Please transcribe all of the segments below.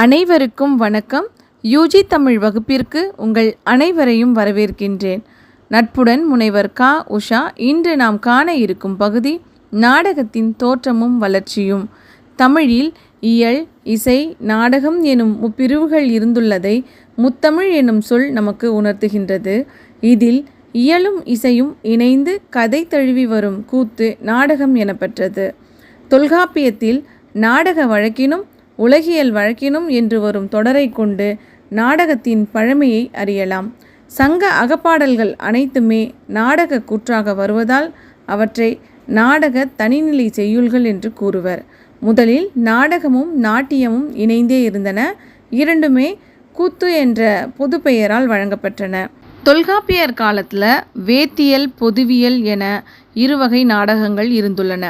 அனைவருக்கும் வணக்கம். யூஜி தமிழ் வகுப்பிற்கு உங்கள் அனைவரையும் வரவேற்கின்றேன். நட்புடன் முனைவர் கா. உஷா இன்று நாம் காண இருக்கும் பகுதி நாடகத்தின் தோற்றமும் வளர்ச்சியும். தமிழில் இயல் இசை நாடகம் எனும் முப்பிரிவுகள் இருந்துள்ளதை முத்தமிழ் எனும் சொல் நமக்கு உணர்த்துகின்றது. இதில் இயலும் இசையும் இணைந்து கதை தழுவி வரும் கூத்து நாடகம் எனப்பெற்றது. தொல்காப்பியத்தில் நாடக வழக்கினும் உலகியல் வழக்கினும் என்று வரும் தொடரை கொண்டு நாடகத்தின் பழமையை அறியலாம். சங்க அகப்பாடல்கள் அனைத்துமே நாடக கூற்றாக வருவதால் அவற்றை நாடக தனிநிலை செய்யுள்கள் என்று கூறுவர். முதலில் நாடகமும் நாட்டியமும் இணைந்தே இருந்தன. இரண்டுமே கூத்து என்ற பொது பெயரால் வழங்கப்பட்டன. தொல்காப்பியர் காலத்தில் வேத்தியல் பொதுவியல் என இருவகை நாடகங்கள் இருந்துள்ளன.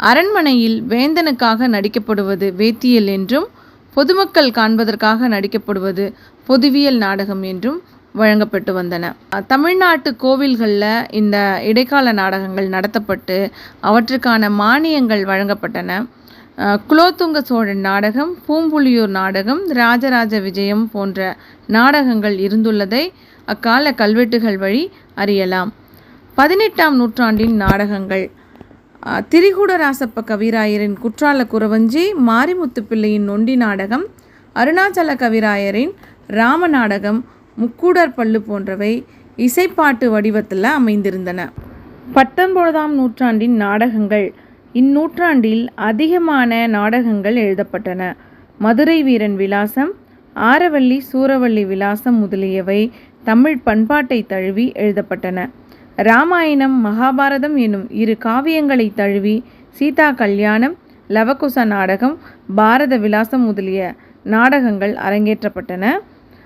அரண்மனையில் வேந்தனுக்காக நடிக்கப்படுவது வேத்தியல் என்றும் பொதுமக்கள் காண்பதற்காக நடிக்கப்படுவது பொதுவியல் நாடகம் என்றும் வழங்கப்பட்டு வந்தன. தமிழ்நாட்டு கோவில்களில் இந்த இடைக்கால நாடகங்கள் நடத்தப்பட்டு அவற்றுக்கான மானியங்கள் வழங்கப்பட்டன. குலோத்துங்க சோழன் நாடகம் பூம்புலியூர் நாடகம் ராஜராஜ விஜயம் போன்ற நாடகங்கள் இருந்துள்ளதை அக்கால கல்வெட்டுகள் வழி அறியலாம். பதினெட்டாம் நூற்றாண்டின் நாடகங்கள். திரிகூடராசப்ப கவிராயரின் குற்றால குறவஞ்சி மாரிமுத்து பிள்ளையின் நொண்டி நாடகம் அருணாச்சல கவிராயரின் ராம நாடகம் முக்கூடர் பல்லு போன்றவை இசைப்பாட்டு வடிவத்தில் அமைந்திருந்தன. பத்தொன்பதாம் நூற்றாண்டின் நாடகங்கள். இந்நூற்றாண்டில் அதிகமான நாடகங்கள் எழுதப்பட்டன. மதுரை வீரன் விலாசம் ஆரவல்லி சூரவல்லி விலாசம் முதலியவை தமிழ் பண்பாட்டை தழுவி எழுதப்பட்டன. ராமாயணம் மகாபாரதம் எனும் இரு காவியங்களை தழுவி சீதா கல்யாணம் லவகுச நாடகம் பாரத விலாசம் முதலிய நாடகங்கள் அரங்கேற்றப்பட்டன.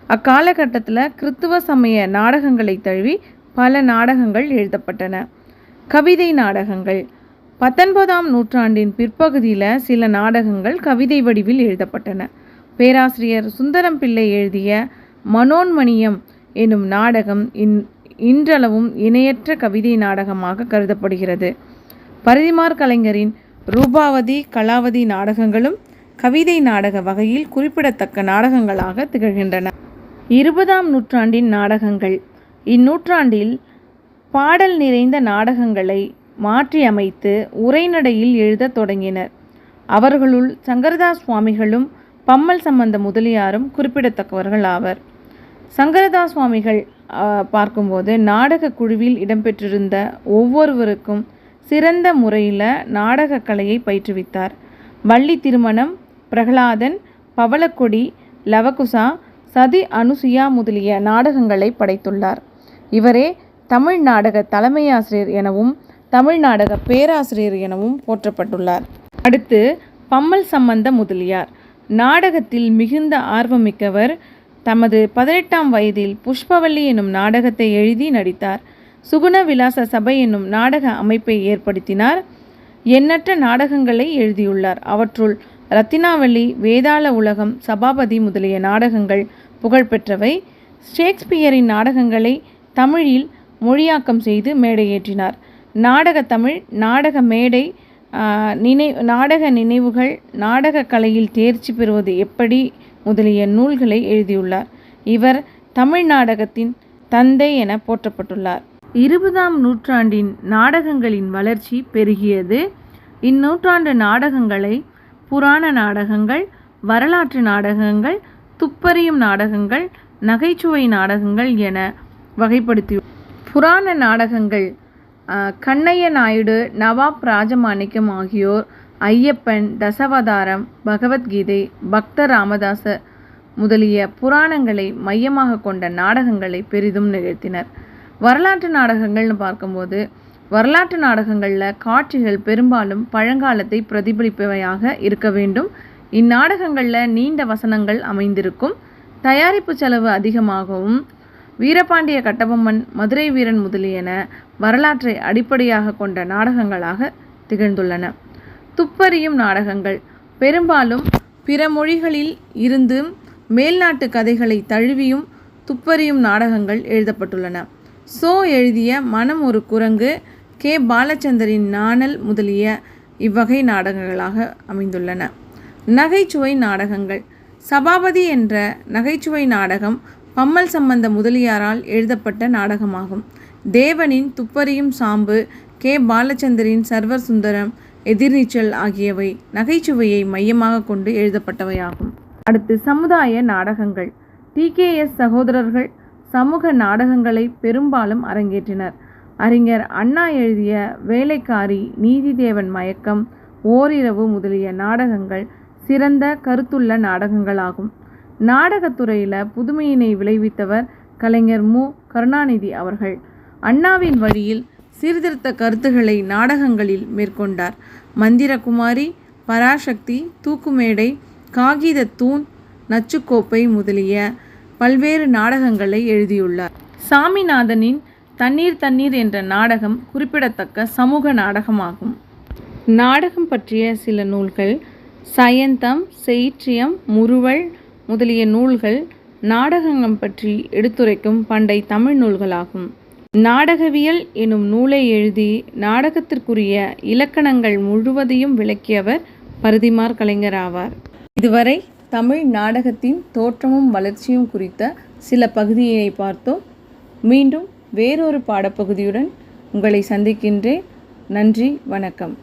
அக்காலகட்டத்தில் கிறித்துவ சமய நாடகங்களை தழுவி பல நாடகங்கள் எழுதப்பட்டன. கவிதை நாடகங்கள். பத்தொன்பதாம் நூற்றாண்டின் பிற்பகுதியில் சில நாடகங்கள் கவிதை வடிவில் எழுதப்பட்டன. பேராசிரியர் சுந்தரம் பிள்ளை எழுதிய மனோன்மணியம் என்னும் நாடகம் இன் இன்றளவும் இணையற்ற கவிதை நாடகமாக கருதப்படுகிறது. பரிதிமார் கலைஞரின் ரூபாவதி கலாவதி நாடகங்களும் கவிதை நாடக வகையில் குறிப்பிடத்தக்க நாடகங்களாக திகழ்கின்றன. இருபதாம் நூற்றாண்டின் நாடகங்கள். இந்நூற்றாண்டில் பாடல் நிறைந்த நாடகங்களை மாற்றி அமைத்து உரைநடையில் எழுதத் தொடங்கினர். அவர்களுள் சங்கரதாஸ் சுவாமிகளும் பம்மல் சம்பந்த முதலியாரும் குறிப்பிடத்தக்கவர்கள் ஆவர். சங்கரதா சுவாமிகள் பார்க்கும்போது நாடக குழுவில் இடம்பெற்றிருந்த ஒவ்வொருவருக்கும் சிறந்த முறையில் நாடக கலையை பயிற்றுவித்தார். வள்ளி திருமணம் பிரகலாதன் பவளக்கொடி லவகுசா சதி அனுசுயா முதலிய நாடகங்களை படைத்துள்ளார். இவரே தமிழ் நாடக தலைமையாசிரியர் எனவும் தமிழ் நாடக பேராசிரியர் எனவும் போற்றப்பட்டுள்ளார். அடுத்து பம்மல் சம்பந்த முதலியார். நாடகத்தில் மிகுந்த ஆர்வமிக்கவர் தமது பதினெட்டாம் வயதில் புஷ்பவல்லி எனும் நாடகத்தை எழுதி நடித்தார். சுகுண விலாச சபை என்னும் நாடக அமைப்பை ஏற்படுத்தினார். எண்ணற்ற நாடகங்களை எழுதியுள்ளார். அவற்றுள் ரத்தினாவளி வேதாள உலகம் சபாபதி முதலிய நாடகங்கள் புகழ்பெற்றவை. ஷேக்ஸ்பியரின் நாடகங்களை தமிழில் மொழியாக்கம் செய்து மேடையேற்றினார். நாடக தமிழ் நாடக மேடை நினை நாடக நினைவுகள் நாடக கலையில் தேர்ச்சி பெறுவது எப்படி முதலிய நூல்களை எழுதியுள்ளார். இவர் தமிழ் நாடகத்தின் தந்தை என போற்றப்பட்டுள்ளார். இருபதாம் நூற்றாண்டின் நாடகங்களின் வளர்ச்சி பெருகியது. இந்நூற்றாண்டு நாடகங்களை புராண நாடகங்கள் வரலாற்று நாடகங்கள் துப்பறியும் நாடகங்கள் நகைச்சுவை நாடகங்கள் என வகைப்படுத்தி புராண நாடகங்கள் கண்ணைய நாயுடு நவாப் ராஜமாணிக்கம் ஆகியோர் ஐயப்பன் தசவதாரம் பகவத்கீதை பக்த ராமதாச முதலிய புராணங்களை மையமாக கொண்ட நாடகங்களை பெரிதும் நிகழ்த்தினர். வரலாற்று நாடகங்கள்னு பார்க்கும்போது வரலாற்று நாடகங்களில் காட்சிகள் பெரும்பாலும் பழங்காலத்தை பிரதிபலிப்பவையாக இருக்க வேண்டும். இந்நாடகங்களில் நீண்ட வசனங்கள் அமைந்திருக்கும். தயாரிப்பு செலவு அதிகமாகவும் வீரபாண்டிய கட்டபொம்மன் மதுரை வீரன் முதலியன வரலாற்றை அடிப்படையாக கொண்ட நாடகங்களாக திகழ்ந்துள்ளன. துப்பறியும் நாடகங்கள். பெரும்பாலும் பிற மொழிகளில் இருந்து மேல்நாட்டு கதைகளை தழுவியும் துப்பறியும் நாடகங்கள் எழுதப்பட்டுள்ளன. சோ எழுதிய மனம் ஒரு குரங்கு கே. பாலச்சந்தரின் நாணல் முதலிய இவ்வகை நாடகங்களாக அமைந்துள்ளன. நகைச்சுவை நாடகங்கள். சபாபதி என்ற நகைச்சுவை நாடகம் பம்மல் சம்பந்த முதலியாரால் எழுதப்பட்ட நாடகமாகும். தேவனின் துப்பறியும் சாம்பு கே. பாலச்சந்தரின் சர்வர் சுந்தரம் எதிர்நீச்சல் ஆகியவை நகைச்சுவையை மையமாக கொண்டு எழுதப்பட்டவையாகும். அடுத்து சமுதாய நாடகங்கள். டிகேஎஸ் சகோதரர்கள் சமூக நாடகங்களை பெரும்பாலும் அரங்கேற்றினர். அறிஞர் அண்ணா எழுதிய வேலைக்காரி நீதிதேவன் மயக்கம் ஓரிரவு முதலிய நாடகங்கள் சிறந்த கருத்துள்ள நாடகங்களாகும். நாடகத்துறையில் புதுமையினை விளைவித்தவர் கலைஞர் மு. கருணாநிதி அவர்கள். அண்ணாவின் வழியில் சீர்திருத்த கருத்துகளை நாடகங்களில் மேற்கொண்டார். மந்திரகுமாரி பராசக்தி தூக்குமேடை காகித தூண் நச்சுக்கோப்பை முதலிய பல்வேறு நாடகங்களை எழுதியுள்ளார். சாமிநாதனின் தண்ணீர் தண்ணீர் என்ற நாடகம் குறிப்பிடத்தக்க சமூக நாடகமாகும். நாடகம் பற்றிய சில நூல்கள் சயந்தம் செயிற்றியம் முறுவல் முதலிய நூல்கள் நாடகங்கள் பற்றி எடுத்துரைக்கும் பண்டை தமிழ் நூல்களாகும். நாடகவியல் எனும் நூலை எழுதி நாடகத்திற்குரிய இலக்கணங்கள் முழுவதையும் விளக்கியவர் பருதிமார் கலைஞர் ஆவார். இதுவரை தமிழ் நாடகத்தின் தோற்றமும் வளர்ச்சியும் குறித்த சில பகுதியினை பார்த்தோம். மீண்டும் வேறொரு பாடப்பகுதியுடன் உங்களை சந்திக்கின்றேன். நன்றி வணக்கம்.